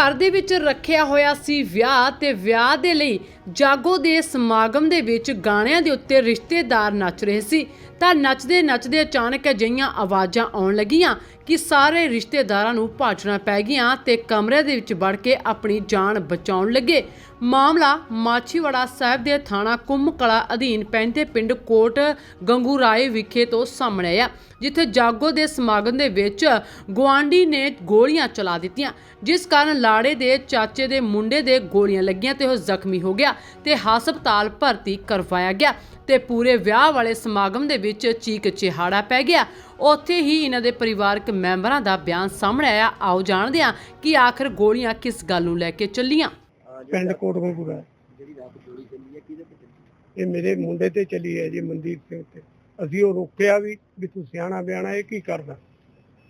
ਘਰ ਦੇ ਵਿੱਚ ਰੱਖਿਆ ਹੋਇਆ ਸੀ ਵਿਆਹ ਤੇ ਵਿਆਹ ਦੇ ਲਈ ਜਾਗੋ ਦੇ ਸਮਾਗਮ ਦੇ ਵਿੱਚ ਗਾਣਿਆਂ ਦੇ ਉੱਤੇ ਰਿਸ਼ਤੇਦਾਰ ਨੱਚ ਰਹੇ ਸੀ। ਤਾਂ ਨੱਚਦੇ ਨੱਚਦੇ ਅਚਾਨਕ ਅਜਿਹੀਆਂ ਆਵਾਜ਼ਾਂ ਆਉਣ ਲੱਗੀਆਂ ਕਿ ਸਾਰੇ ਰਿਸ਼ਤੇਦਾਰਾਂ ਨੂੰ ਭਾਜਣਾ ਪੈ ਗਈਆਂ ਤੇ ਕਮਰੇ ਦੇ ਵਿੱਚ ਵੜ ਕੇ ਆਪਣੀ ਜਾਨ ਬਚਾਉਣ ਲੱਗੇ। ਮਾਮਲਾ ਮਾਛੀਵਾੜਾ ਸਾਹਿਬ ਦੇ ਥਾਣਾ ਕੁੰਮਕਲਾ ਅਧੀਨ ਪੈਂਦੇ ਪਿੰਡ ਕੋਟ ਗੰਗੂਰਾਏ ਵਿਖੇ ਤੋਂ ਸਾਹਮਣੇ ਆਇਆ, ਜਿੱਥੇ ਜਾਗੋ ਦੇ ਸਮਾਗਮ ਦੇ ਵਿੱਚ ਗੁਆਂਢੀ ਨੇ ਗੋਲੀਆਂ ਚਲਾ ਦਿੱਤੀਆਂ, ਜਿਸ ਕਾਰਨ ਲਾੜੇ ਦੇ ਚਾਚੇ ਦੇ ਮੁੰਡੇ ਦੇ ਗੋਲੀਆਂ ਲੱਗੀਆਂ ਤੇ ਉਹ ਜ਼ਖਮੀ ਹੋ ਗਿਆ। ਤੇ ਹਸਪਤਾਲ ਭਰਤੀ ਕਰਵਾਇਆ ਗਿਆ ਤੇ ਪੂਰੇ ਵਿਆਹ ਵਾਲੇ ਸਮਾਗਮ ਦੇ ਵਿੱਚ ਚੀਕ ਚਿਹਾੜਾ ਪੈ ਗਿਆ। ਉੱਥੇ ਹੀ ਇਹਨਾਂ ਦੇ ਪਰਿਵਾਰਕ ਮੈਂਬਰਾਂ ਦਾ ਬਿਆਨ ਸਾਹਮਣੇ ਆਇਆ। ਆਓ ਜਾਣਦੇ ਹਾਂ ਕਿ ਆਖਰ ਗੋਲੀਆਂ ਕਿਸ ਗੱਲ ਨੂੰ ਲੈ ਕੇ ਚੱਲੀਆਂ? ਪਿੰਡ ਕੋਟਗੰਪੁਰਾ ਜਿਹੜੀ ਰਾਤ ਗੋਲੀ ਚੱਲੀ ਹੈ ਕਿਹਦੇ ਤੇ ਚੱਲੀ ਇਹ ਮੇਰੇ ਮੁੰਡੇ ਤੇ ਚੱਲੀ ਹੈ ਜੀ, ਮਨਦੀਪ ਸਿੰਘ ਤੇ। ਅਸੀਂ ਉਹ ਰੋਕਿਆ ਵੀ ਵੀ ਤੂੰ ਸਿਆਣਾ ਬਿਆਣਾ, ਇਹ ਕੀ ਕਰਦਾ?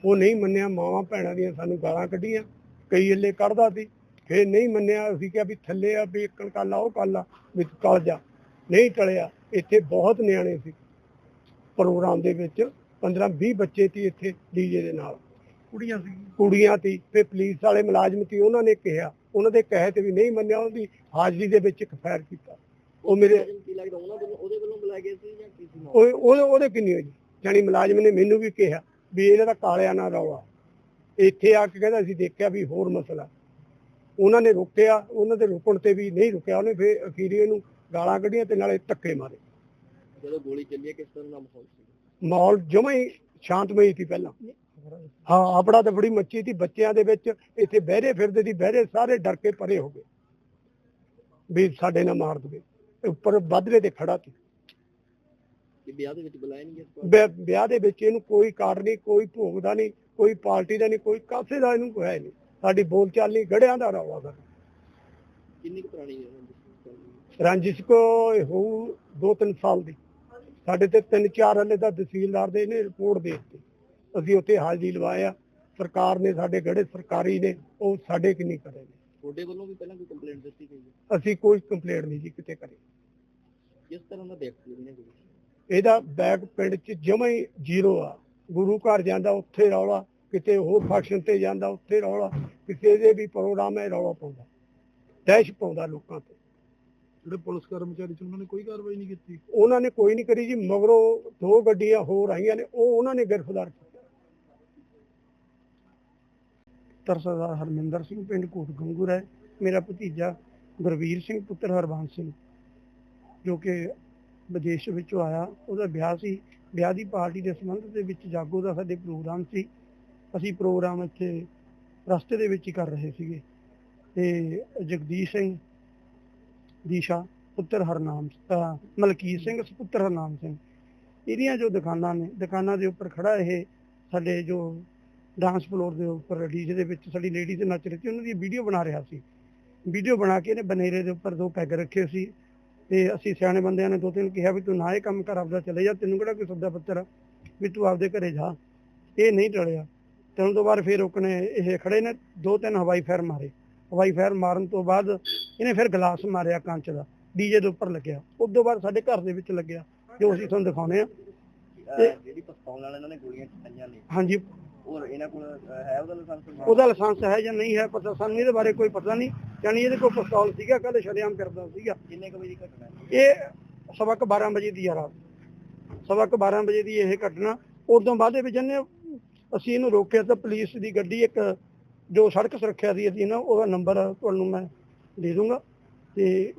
ਉਹ ਨਹੀਂ ਮੰਨਿਆ, ਮਾਵਾਂ ਭੈਣਾਂ ਦੀਆਂ ਸਾਨੂੰ ਗਾਲਾਂ ਕੱਢੀਆਂ। ਕਈ ਇੱਲੇ ਕੱਢਦਾ ਸੀ। ਫੇਰ ਨਹੀਂ ਮੰਨਿਆ ਅਸੀਂ ਕਿਹਾ ਵੀ ਥੱਲੇ ਆ ਵੀ ਇੱਕ ਕੱਲਾ ਉਹ ਕੱਲਾ ਵੀ ਤੂੰ ਟਲ ਜਾ। ਨਹੀਂ ਟਲਿਆ ਇੱਥੇ ਬਹੁਤ ਨਿਆਣੇ ਸੀ। ਪ੍ਰੋਗਰਾਮ ਦੇ ਵਿੱਚ 15 20 ਬੱਚੇ ਸੀ ਇੱਥੇ ਡੀਜੇ ਦੇ ਨਾਲ। ਕੁੜੀਆਂ ਸੀ। ਕੁੜੀਆਂ ਸੀ ਤੇ ਪੁਲਿਸ ਵਾਲੇ ਮੁਲਾਜ਼ਮ ਸੀ ਉਹਨਾਂ ਨੇ ਕਿਹਾ ਉਹਨਾਂ ਦੇ ਕਹੇ ਤੇ ਵੀ ਨਹੀਂ ਮੰਨਿਆ ਉਹਦੀ ਹਾਜ਼ਰੀ ਦੇ ਵਿੱਚ ਇੱਕ ਫਾਇਰ ਕੀਤਾ। ਉਹ ਮੇਰੇ ਕੀ ਲੱਗਦਾ ਉਹਨਾਂ ਵੱਲੋਂ ਉਹਦੇ ਵੱਲੋਂ ਬੁਲਾਏ ਗਏ ਸੀ ਜਾਂ ਕਿਸੇ ਨਾਲ ਉਹ ਉਹ- ਉਹਦੇ ਕਿੰਨੀ ਹੋਈ? ਜਾਨੀ ਮੁਲਾਜ਼ਮ ਨੇ ਮੈਨੂੰ ਵੀ ਕਿਹਾ ਵੀ ਇਹਨਾਂ ਦਾ ਕਾਲਿਆ ਨਾ ਰੌਲਾ। ਇੱਥੇ ਆ ਕੇ ਕਹਿੰਦਾ ਅਸੀਂ ਦੇਖਿਆ ਵੀ ਹੋਰ ਮਸਲਾ। ਉਹਨਾਂ ਨੇ ਰੁਕਿਆ ਉਹਨਾਂ ਦੇ ਰੁਕਣ ਤੇ ਵੀ ਨਹੀਂ ਰੁਕਿਆ ਉਹਨੇ ਫਿਰ ਅਖੀਰੀ ਇਹਨੂੰ ਗਾਲਾਂ ਕੱਢੀਆਂ ਤੇ ਨਾਲੇ ਧੱਕੇ ਮਾਰੇ। ਜਦੋਂ ਗੋਲੀ ਚੱਲੀ ਕਿਸ ਤਰ੍ਹਾਂ ਦਾ ਮਾਹੌਲ ਸੀ? ਮਾਹੌਲ ਜਮਾਂ ਹੀ ਸ਼ਾਂਤਮਈ ਸੀ ਪਹਿਲਾਂ। ਹਾਂ ਆਪੜਾ ਤਾਂ ਬੜੀ ਮੱਚੀ ਸੀ ਬੱਚਿਆਂ ਦੇ ਵਿੱਚ ਇੱਥੇ ਬਹਿਰੇ ਫਿਰਦੇ ਸੀ ਬਹਿਰੇ ਸਾਰੇ ਡਰ ਕੇ ਪਰੇ ਹੋ ਗਏ। ਵੀ ਸਾਡੇ ਨਾਲ ਮਾਰ ਦਵੇ। ਉੱਪਰ ਵਾਧਰੇ ਤੇ ਖੜਾ ਸੀ। ਵਿਆਹ ਦੇ ਵਿੱਚ ਬੁਲਾਇਆ ਨਹੀਂ? ਵਿਆਹ- ਦੇ ਵਿੱਚ ਇਹਨੂੰ ਕੋਈ ਕਾਰਡ ਨਹੀਂ ਕੋਈ ਭੋਗ ਦਾ ਨਹੀਂ ਕੋਈ ਪਾਰਟੀ ਦਾ ਨਹੀਂ ਕੋਈ ਕਾਸੇ ਦਾ ਇਹਨੂੰ ਕੋਈ ਹੈ ਨਹੀਂ। ਸਾਡੀ ਬੋਲ ਚਾਲ ਨਹੀਂ ਗੜਿਆਂ ਦਾ ਰੌਲਾ ਦਾ ਕਿੰਨੀ ਪੁਰਾਣੀ ਹੈ? ਰੰਜਿਸ਼ ਕੋ ਹੋਊ ਦੋ ਤਿੰਨ ਸਾਲ ਦੀ। ਸਾਡੇ ਤੇ ਤਿੰਨ ਚਾਰ ਹਲੇ ਦਾ ਤਹਿਸੀਲਦਾਰ ਦੇ ਇਹਨੇ ਰਿਪੋਰਟ ਦੇ ਦਿੱਤੀ। ਅਸੀਂ ਉੱਥੇ ਹਾਜ਼ਰੀ ਲਵਾਇਆ ਸਰਕਾਰ ਨੇ ਸਾਡੇ ਗੜੇ ਸਰਕਾਰੀ ਨੇ ਉਹ ਸਾਡੇ ਕਿ ਨਹੀਂ ਕਰੇ ਨੇ। ਤੁਹਾਡੇ ਵੱਲੋਂ ਵੀ ਪਹਿਲਾਂ ਕੋਈ ਕੰਪਲੇਂਟ ਦਿੱਤੀ ਗਈ ਹੈ? ਅਸੀਂ ਕੋਈ ਕੰਪਲੇਂਟ ਨਹੀਂ ਜੀ ਕਿਤੇ ਕਰੀ। ਕਿਸ ਤਰ੍ਹਾਂ ਦਾ ਵਿਅਕਤੀ ਨੇ ਇਹਦਾ ਬੈਗ ਪਿੰਡ 'ਚ ਜਮਾ ਹੀ ਜ਼ੀਰੋ ਆ। ਗੁਰੂ ਘਰ ਜਾਂਦਾ ਉੱਥੇ ਰੌਲਾ। ਕਿਤੇ ਹੋਰ ਫੰਕਸ਼ਨ ਤੇ ਜਾਂਦਾ ਉੱਥੇ ਰੌਲਾ ਕਿਸੇ ਦੇ ਵੀ ਪ੍ਰੋਗਰਾਮ ਹੈ ਰੌਲਾ ਪਾਉਂਦਾ। ਦਹਿਸ਼ ਪਾਉਂਦਾ ਲੋਕਾਂ ਤੇ। ਜਿਹੜੇ ਪੁਲਿਸ ਕਰਮਚਾਰੀ ਸੀ ਉਹਨਾਂ ਨੇ ਕੋਈ ਕਾਰਵਾਈ ਨਹੀਂ ਕੀਤੀ? ਉਹਨਾਂ ਨੇ ਕੋਈ ਨਹੀਂ ਕਰੀ ਜੀ ਮਗਰੋਂ ਦੋ ਗੱਡੀਆਂ ਹੋਰ ਆਈਆਂ ਨੇ ਉਹ ਉਹਨਾਂ ਨੇ ਗ੍ਰਿਫਤਾਰ ਕੀਤਾ। ਤਰਸਦਾਰ ਹਰਮਿੰਦਰ ਸਿੰਘ ਪਿੰਡ ਕੋਟ ਗੰਗੂਰ ਹੈ ਮੇਰਾ ਭਤੀਜਾ ਗੁਰਵੀਰ ਸਿੰਘ ਪੁੱਤਰ ਹਰਬੰਸ ਸਿੰਘ ਜੋ ਕਿ ਵਿਦੇਸ਼ ਵਿੱਚੋਂ ਆਇਆ। ਉਹਦਾ ਵਿਆਹ ਸੀ ਵਿਆਹ ਦੀ ਪਾਰਟੀ ਦੇ ਸੰਬੰਧ ਦੇ ਵਿੱਚ ਜਾਗੋ ਦਾ ਸਾਡੇ ਪ੍ਰੋਗਰਾਮ ਸੀ। ਅਸੀਂ ਪ੍ਰੋਗਰਾਮ ਇੱਥੇ ਰਸਤੇ ਦੇ ਵਿੱਚ ਹੀ ਕਰ ਰਹੇ ਸੀਗੇ। ਤੇ ਜਗਦੀਸ਼ ਸਿੰਘ ਦੀਸ਼ਾ, ਪੁੱਤਰ ਹਰਨਾਮ ਮਲਕੀਤ ਸਿੰਘ, ਪੁੱਤਰ ਹਰਨਾਮ ਸਿੰਘ, ਇਹਦੀਆਂ ਜੋ ਦੁਕਾਨਾਂ ਨੇ, ਦੁਕਾਨਾਂ ਦੇ ਉੱਪਰ ਖੜਾ ਇਹ ਸਾਡੇ ਜੋ ਡਾਂਸ ਫਲੋਰ ਦੇ ਉੱਪਰ ਡੀਜੇ ਦੇ ਵਿੱਚ ਸਾਡੀ ਲੇਡੀਜ਼ ਨੱਚ ਰਹੀ ਸੀ ਉਹਨਾਂ ਦੀ ਵੀਡੀਓ ਬਣਾ ਰਿਹਾ ਸੀ। ਵੀਡੀਓ ਬਣਾ ਕੇ ਇਹਨੇ ਬਨੇਰੇ ਦੇ ਉੱਪਰ ਦੋ ਪੈਗ ਰੱਖੇ ਸੀ ਤੇ ਅਸੀਂ ਸਿਆਣੇ ਬੰਦਿਆਂ ਨੇ ਦੋ ਤਿੰਨ ਕਿਹਾ ਵੀ ਤੂੰ ਨਾ ਇਹ ਕੰਮ ਕਰ, ਆਪਦਾ ਚਲੇ ਜਾ, ਤੈਨੂੰ ਕਿਹੜਾ ਕੋਈ ਸੌਦਾ ਪੱਤਰ ਆ? ਵੀ ਤੂੰ ਆਪਦੇ ਘਰੇ ਜਾ। ਇਹ ਨਹੀਂ ਟਲਿਆ। ਤੇ ਉਸ ਤੋਂ ਬਾਅਦ ਫਿਰ ਉਹਨੇ ਇਹ ਖੜੇ ਨੇ ਦੋ ਤਿੰਨ ਹਵਾਈ ਫਾਇਰ ਮਾਰੇ। ਹਵਾਈ ਫਾਇਰ ਮਾਰਨ ਤੋਂ ਬਾਅਦ ਇਹਨੇ ਫਿਰ ਗਲਾਸ ਮਾਰਿਆ ਕੰਚ ਦਾ ਡੀਜੇ ਦੇ ਉੱਪਰ ਲੱਗਿਆ। ਉਸ ਤੋਂ ਬਾਅਦ ਸਾਡੇ ਘਰ ਦੇ ਵਿੱਚ ਲੱਗਿਆ ਜੋ ਅਸੀਂ ਤੁਹਾਨੂੰ ਦਿਖਾਉਨੇ ਆ। ਜਿਹੜੀ ਪਿਸਤੌਲ ਨਾਲ ਇਹਨਾਂ ਨੇ ਗੋਲੀਆਂ ਚਲਾਈਆਂ ਨੇ। ਹਾਂਜੀ। ਉਹ ਇਹਨਾਂ ਕੋਲ ਹੈ ਉਹਦਾ ਲਾਇਸੈਂਸ ਉਹਦਾ ਲਾਇਸੈਂਸ ਹੈ ਜਾਂ ਨਹੀਂ ਹੈ ਪਤਾ ਸਾਨੂੰ ਇਹਦੇ ਬਾਰੇ ਕੋਈ ਪਤਾ ਨਹੀਂ। ਯਾਨੀ ਇਹਦੇ ਕੋਲ ਪਿਸਤੌਲ ਸੀਗਾ ਕੱਲ ਸ਼ਰੇਆਮ ਕਰਦਾ ਸੀਗਾ। ਕਿੰਨੇ ਵਜੇ ਦੀ ਘਟਨਾ ਇਹ ਸਵਾ ਕੁ 12 ਵਜੇ ਦੀ ਆ ਰਾਤ। ਸਵਾ ਕੁ 12 ਵਜੇ ਦੀ ਇਹ ਘਟਨਾ। ਉਦੋਂ ਬਾਅਦ ਦੇ ਵਿੱਚ ਇਹਨੇ ਅਸੀਂ ਇਹਨੂੰ ਰੋਕਿਆ ਤਾਂ ਪੁਲਿਸ ਦੀ ਗੱਡੀ ਇੱਕ ਜੋ ਸੜਕ ਸੁਰੱਖਿਆ ਦੀ ਅਸੀਂ ਨਾ ਉਹਦਾ ਨੰਬਰ ਤੁਹਾਨੂੰ ਮੈਂ ਦੇ ਦੂੰਗਾ ਤੇ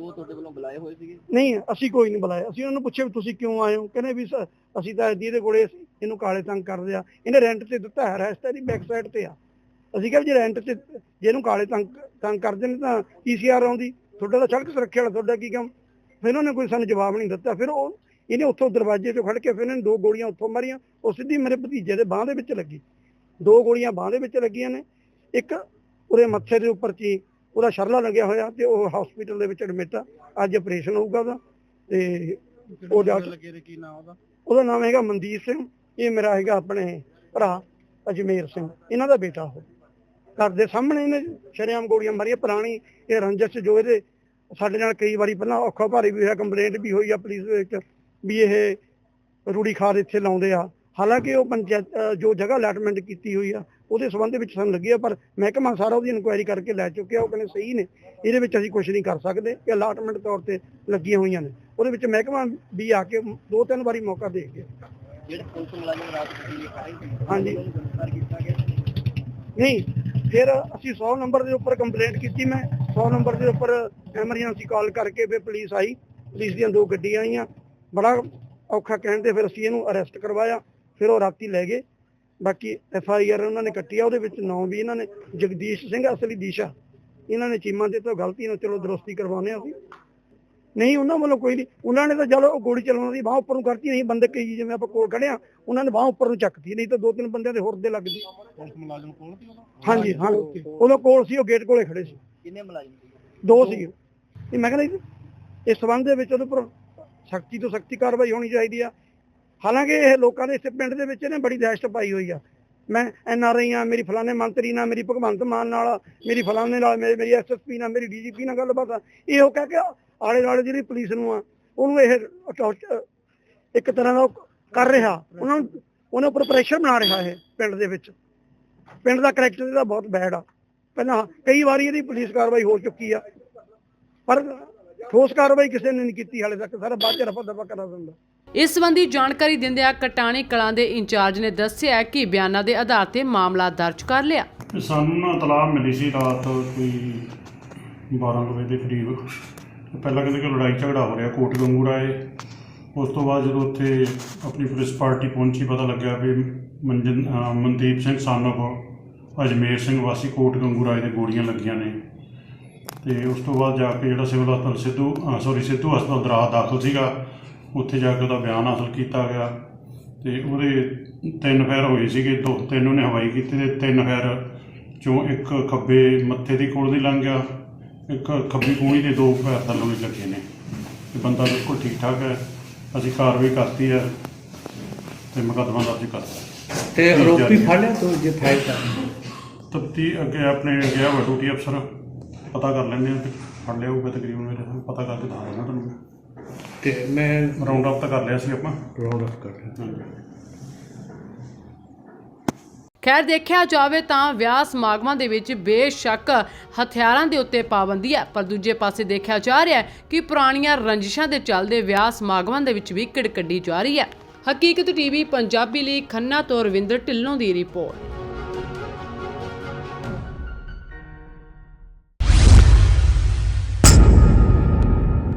ਉਹ ਤੁਹਾਡੇ ਵੱਲੋਂ ਬੁਲਾਏ ਹੋਏ ਸੀਗੇ? ਨਹੀਂ ਅਸੀਂ ਕੋਈ ਨਹੀਂ ਬੁਲਾਇਆ। ਅਸੀਂ ਉਹਨਾਂ ਨੂੰ ਪੁੱਛਿਆ ਵੀ ਤੁਸੀਂ ਕਿਉਂ ਆਏ ਹੋ? ਕਹਿੰਦੇ ਵੀ ਸ- ਅਸੀਂ ਤਾਂ ਇਹਦੀ ਕੋਲੇ ਸੀ ਇਹਨੂੰ ਕਾਲੇ ਤੰਗ ਕਰਦੇ ਆ। ਇਹਨੇ ਰੈਂਟ ਤੇ ਦਿੱਤਾ ਹੈ ਰੈਸਟ ਇਹਦੀ ਬੈਕ ਸਾਈਡ ਤੇ ਆ। ਅਸੀਂ ਕਿਹਾ ਵੀ ਜੇ ਰੈਂਟ ਤੇ ਜੇ ਇਹਨੂੰ ਕਾਲੇ ਤੰਗ ਤੰਗ ਕਰਦੇ ਨੇ ਤਾਂ ਈਸੀਆਰ ਆਉਂਦੀ। ਤੁਹਾਡਾ ਤਾਂ ਸੜਕ ਸੁਰੱਖਿਆ ਵਾਲਾ ਤੁਹਾਡਾ ਕੀ ਕੰਮ? ਫਿਰ ਉਹਨਾਂ ਨੇ ਕੋਈ ਸਾਨੂੰ ਜਵਾਬ ਨਹੀਂ ਦਿੱਤਾ। ਫਿਰ ਉਹ ਇਹਨੇ ਉੱਥੋਂ ਦਰਵਾਜ਼ੇ 'ਚੋਂ ਖੜ ਕੇ ਫਿਰ ਇਹਨੇ ਦੋ ਗੋਲੀਆਂ ਉੱਥੋਂ ਮਾਰੀਆਂ ਉਹ ਸਿੱਧੀ ਮੇਰੇ ਭਤੀਜੇ ਦੇ ਬਾਹ ਦੇ ਵਿੱਚ ਲੱਗੀ। ਦੋ ਗੋਲੀਆਂ ਬਾਹ ਦੇ ਵਿੱਚ ਲੱਗੀਆਂ ਨੇ। ਇੱਕ ਉਹਦੇ ਮੱਥੇ ਦੇ ਉੱਪਰ ਚੀ ਉਹਦਾ ਸ਼ਰਲਾ ਲੱਗਿਆ ਹੋਇਆ ਤੇ ਉਹ ਹਸਪੀਟਲ ਦੇ ਵਿੱਚ ਐਡਮਿਟ ਆ। ਅੱਜ ਆਪਰੇਸ਼ਨ ਹੋਊਗਾ ਉਹਦਾ ਤੇ ਉਹ ਡਾਕਟਰ ਕੀ ਨਾਮ ਉਹਦਾ? ਉਹਦਾ ਨਾਮ ਹੈਗਾ ਮਨਦੀਪ ਸਿੰਘ ਇਹ ਮੇਰਾ ਹੈਗਾ ਆਪਣੇ ਭਰਾ ਅਜਮੇਰ ਸਿੰਘ ਇਹਨਾਂ ਦਾ ਬੇਟਾ ਉਹ। ਘਰ ਦੇ ਸਾਹਮਣੇ ਇਹਨੇ ਸ਼ਰੇਆਮ ਗੋਲੀਆਂ ਮਾਰੀਆਂ ਪੁਰਾਣੀ ਇਹ ਰੰਜਸ ਜੋ ਇਹਦੇ ਸਾਡੇ ਨਾਲ ਕਈ ਵਾਰੀ ਪਹਿਲਾਂ ਔਖਾ ਭਾਰੀ ਵੀ ਹੋਇਆ ਕੰਪਲੇਂਟ ਵੀ ਹੋਈ ਆ ਪੁਲਿਸ ਦੇ ਵਿੱਚ। ਵੀ ਇਹ ਰੂੜੀ ਖਾਦ ਇੱਥੇ ਲਾਉਂਦੇ ਆ। ਹਾਲਾਂਕਿ ਉਹ ਪੰਚਾਇਤ ਜੋ ਜਗ੍ਹਾ ਅਲਾਟਮੈਂਟ ਕੀਤੀ ਹੋਈ ਆ ਉਹਦੇ ਸੰਬੰਧ ਵਿੱਚ ਸਾਨੂੰ ਲੱਗੀ ਆ ਪਰ ਮਹਿਕਮਾ ਸਾਰਾ ਉਹਦੀ ਇਨਕੁਆਇਰੀ ਕਰਕੇ ਲੈ ਚੁੱਕਿਆ। ਉਹ ਕਹਿੰਦੇ ਸਹੀ ਨੇ। ਇਹਦੇ ਵਿੱਚ ਅਸੀਂ ਕੁਝ ਨਹੀਂ ਕਰ ਸਕਦੇ। ਇਹ ਅਲਾਟਮੈਂਟ ਤੌਰ ਤੇ ਲੱਗੀਆਂ ਹੋਈਆਂ ਨੇ। ਉਹਦੇ ਵਿੱਚ ਮਹਿਕਮਾ ਵੀ ਆ ਕੇ ਦੋ ਤਿੰਨ ਵਾਰੀ ਮੌਕਾ ਦੇ ਗਿਆ ਜਿਹੜੇ ਪੁਲਿਸ ਮੁਲਾਜ਼ਮ ਰਾਤ ਤਸਦੀਕ ਕਰ ਰਹੇ ਸੀ ਹਾਂਜੀ। ਨਹੀਂ ਫਿਰ ਅਸੀਂ 100 ਨੰਬਰ ਦੇ ਉੱਪਰ ਕੰਪਲੇਂਟ ਕੀਤੀ ਮੈਂ। 100 ਨੰਬਰ ਦੇ ਉੱਪਰ ਐਮਰਜੈਂਸੀ ਕਾਲ ਕਰਕੇ ਫਿਰ ਪੁਲਿਸ ਆਈ। ਪੁਲਿਸ ਦੀਆਂ ਦੋ ਗੱਡੀਆਂ ਆਈਆਂ। ਬੜਾ ਔਖਾ ਕਹਿਣ ਤੇ ਫਿਰ ਅਸੀਂ ਇਹਨੂੰ ਅਰੈਸਟ ਕਰਵਾਇਆ ਫਿਰ ਉਹ ਰਾਤੀ ਲੈ ਗਏ। ਬਾਕੀ ਐਫ ਆਈ ਆਰ ਉਹਨਾਂ ਨੇ ਕੱਟੀ ਆ ਉਹਦੇ ਵਿੱਚ ਨਾਂ ਵੀ ਇਹਨਾਂ ਨੇ ਜਗਦੀਸ਼ ਸਿੰਘ ਅਸਲੀ ਦੀਸ਼ਾ। ਇਹਨਾਂ ਨੇ ਚੀਮਾ ਦੇ ਤੋਂ ਗਲਤੀ ਨਾਲ ਚਲੋ ਦਰੁਸਤੀ ਕਰਵਾਉਂਦੇ ਆ ਅਸੀਂ। ਨਹੀਂ ਉਹਨਾਂ ਵੱਲੋਂ ਕੋਈ ਨਹੀਂ ਉਹਨਾਂ ਨੇ ਤਾਂ ਚਲੋ ਉਹ ਗੋਲੀ ਚਲਾਉਣ ਦੀ ਬਾਹ ਉੱਪਰ ਨੂੰ ਕਰਤੀ ਨਹੀਂ ਬੰਦੇ ਕਈ ਜਿਵੇਂ ਆਪਾਂ ਕੋਲ ਖੜਿਆ ਉਹਨਾਂ ਨੇ ਬਾਹ ਉੱਪਰ ਨੂੰ ਚੱਕਤੀ ਨਹੀਂ ਤਾਂ ਦੋ ਤਿੰਨ ਬੰਦਿਆਂ ਦੇ ਹੋਰ ਦੇ ਲੱਗਦੀ ਪੁਲਿਸ ਮੁਲਾਜ਼ਮ ਕੋਲ ਸੀ ਉਹਦਾ ਹਾਂਜੀ ਹਾਂ ਉਹਦੇ ਕੋਲ ਸੀ। ਉਹ ਗੇਟ ਕੋਲੇ ਖੜੇ ਸੀ। ਕਿੰਨੇ ਮੁਲਾਜ਼ਮ ਸੀ? ਦੋ ਸੀ ਇਹ ਮੈਂ ਕਹਿੰਦਾ ਇਸ ਸੰਬੰਧ ਦੇ ਵਿੱਚ ਉਹਦੇ ਉੱਪਰ ਸਖਤੀ ਤੋਂ ਸਖਤੀ ਕਾਰਵਾਈ ਹੋਣੀ ਚਾਹੀਦੀ ਆ। ਹਾਲਾਂਕਿ ਇਹ ਲੋਕਾਂ ਦੇ ਇਸ ਪਿੰਡ ਦੇ ਵਿੱਚ ਇਹਨੇ ਬੜੀ ਦਹਿਸ਼ਤ ਪਾਈ ਹੋਈ ਆ। ਮੈਂ ਐਨ ਆਰ ਆਈ ਆ, ਮੇਰੀ ਫਲਾਣੇ ਮੰਤਰੀ ਨਾਲ, ਮੇਰੀ ਭਗਵੰਤ ਮਾਨ ਨਾਲ, ਮੇਰੀ ਫਲਾਣੇ ਨਾਲ ਮੇਰੀ ਮੇਰੀ ਐਸਐਸਪੀ ਨਾਲ, ਮੇਰੀ ਡੀਜੀਪੀ ਨਾਲ ਗੱਲਬਾਤ ਆ। ਇਹੋ ਕਹਿ ਕੇ ਆਲੇ ਦੁਆਲੇ ਜਿਹੜੀ ਪੁਲਿਸ ਨੂੰ ਆ, ਉਹਨੂੰ ਇਹ ਇੱਕ ਤਰ੍ਹਾਂ ਦਾ ਕਰ ਰਿਹਾ। ਉਹਨਾਂ ਨੂੰ, ਉਹਨਾਂ ਉੱਪਰ ਪ੍ਰੈਸ਼ਰ ਬਣਾ ਰਿਹਾ ਇਹ ਪਿੰਡ ਦੇ ਵਿੱਚ। ਪਿੰਡ ਦਾ ਕਰੈਕਟਰ ਇਹਦਾ ਬਹੁਤ ਬੈਡ ਆ। ਪਹਿਲਾਂ ਕਈ ਵਾਰੀ ਇਹਦੀ ਪੁਲਿਸ ਕਾਰਵਾਈ ਹੋ ਚੁੱਕੀ ਆ। ਪਰ ਠੋਸ ਕਾਰਵਾਈ ਕਿਸੇ ਨੇ ਨਹੀਂ ਕੀਤੀ ਹਾਲੇ ਤੱਕ ਸਾਰਾ ਬਾਅਦ ਚ ਰਫਾ ਦਫਾ ਕਰਾ ਦਿੰਦਾ ਇਸ ਸੰਬੰਧੀ ਜਾਣਕਾਰੀ ਦਿੰਦਿਆਂ ਕਟਾਣੀ ਕਲਾਂ ਦੇ ਇੰਚਾਰਜ ਨੇ ਦੱਸਿਆ ਕਿ ਬਿਆਨਾਂ ਦੇ ਆਧਾਰ ਤੇ ਮਾਮਲਾ ਦਰਜ ਕਰ ਲਿਆ। ਸਾਨੂੰ ਨਾ ਤਲਾਹ ਮਿਲੀ ਸੀ ਰਾਤ ਕੋਈ 12 ਕੁ ਵਜੇ ਦੇ ਕਰੀਬ। ਪਹਿਲਾਂ ਕਹਿੰਦੇ ਕਿ ਲੜਾਈ ਝਗੜਾ ਹੋ ਰਿਹਾ ਕੋਟ ਗੰਗੂਰਾ ਏ ਉਸ ਤੋਂ ਬਾਅਦ ਜਦੋਂ ਉੱਥੇ ਆਪਣੀ ਪੁਲਿਸ ਪਾਰਟੀ ਪਹੁੰਚੀ ਪਤਾ ਲੱਗਿਆ ਵੀ ਮਨਜਨ ਅਹ ਮਨਦੀਪ ਸਿੰਘ ਸਾਨੋਪ ਅਜਮੇਰ ਸਿੰਘ ਵਾਸੀ ਕੋਟ ਗੰਗੂਰਾ ਦੇ ਗੋਲੀਆਂ ਲੱਗੀਆਂ ਨੇ। ਤੇ ਉਸ ਤੋਂ ਬਾਅਦ ਜਾ ਕੇ ਜਿਹੜਾ ਸਿਵਲ ਹਸਪਤਾਲ ਸਿੱਧੂ ਸੌਰੀ ਸਿੱਧੂ ਹਸਪਤਾਲ ਦਰਾਹਾ ਦਾਖਲ ਸੀਗਾ ਉੱਥੇ ਜਾ ਕੇ ਉਹਦਾ ਬਿਆਨ ਹਾਸਲ ਕੀਤਾ ਗਿਆ। ਤੇ ਉਹਦੇ ਤਿੰਨ ਫੈਰ ਹੋਏ ਸੀਗੇ ਦੋ ਤਿੰਨ ਉਹਨੇ ਹਵਾਈ ਕੀਤੇ ਤੇ ਤਿੰਨ ਫੈਰ ਚੋਂ ਇੱਕ ਖੱਬੇ ਮੱਥੇ ਦੀ ਕੋਲ ਦੀ ਲੰਘ ਗਿਆ ਇੱਕ ਖੱਬੀ ਕੂਣੀ ਦੇ ਦੋ ਪੈਰ ਥੱਲੋਂ ਵੀ ਲੱਗੇ ਨੇ। ਤੇ ਬੰਦਾ ਬਿਲਕੁਲ ਠੀਕ ਠਾਕ ਹੈ ਅਸੀਂ ਕਾਰਵਾਈ ਕਰਤੀ ਹੈ ਤੇ ਮੁਕੱਦਮਾ ਦਰਜ ਕਰਤਾ ਤੇ ਆਰੋਪੀ ਫੜ ਲਿਆ ਤੋ ਜੇ ਫਾਇਰ ਕਰ ਤਪਤੀ ਅੱਗੇ ਆਪਣੇ ਗਿਆ ਵਾ ਡਿਊਟੀ ਅਫਸਰ ਪਤਾ ਕਰ ਲੈਂਦੇ ਆ ਤੇ ਫੜ ਲਿਆ ਹੋਊਗਾ ਤਕਰੀਬਨ ਮੇਰੇ ਨਾਲ, ਪਤਾ ਕਰਕੇ ਦੱਸ ਦੇਣਾ ਤੁਹਾਨੂੰ ਤੇ ਮੈਂ ਰਾਉਂਡ ਅਪ ਤਾਂ ਕਰ ਲਿਆ ਸੀ ਆਪਾਂ। ਰਾਉਂਡ ਅਪ ਕਰ ਲਿਆ। ਹਾਂਜੀ। ਖੈਰ ਦੇਖਿਆ ਜਾਵੇ ਤਾਂ ਵਿਆਹ ਸਮਾਗਮਾਂ ਦੇ ਵਿੱਚ ਬੇਸ਼ੱਕ ਹਥਿਆਰਾਂ ਦੇ ਉੱਤੇ ਪਾਬੰਦੀ ਹੈ ਪਰ ਦੂਜੇ ਪਾਸੇ ਦੇਖਿਆ ਜਾ ਰਿਹਾ ਹੈ ਕਿ ਪੁਰਾਣੀਆਂ ਰੰਜਿਸ਼ਾਂ ਦੇ ਚੱਲਦੇ ਵਿਆਹ ਸਮਾਗਮਾਂ ਦੇ ਵਿੱਚ ਵੀ ਕਿੜ ਕੱਢੀ ਜਾ ਰਹੀ ਹੈ। ਹਕੀਕਤ ਟੀਵੀ ਪੰਜਾਬੀ ਲਈ ਖੰਨਾ ਤੋਂ ਰਵਿੰਦਰ ਢਿੱਲੋਂ ਦੀ ਰਿਪੋਰਟ।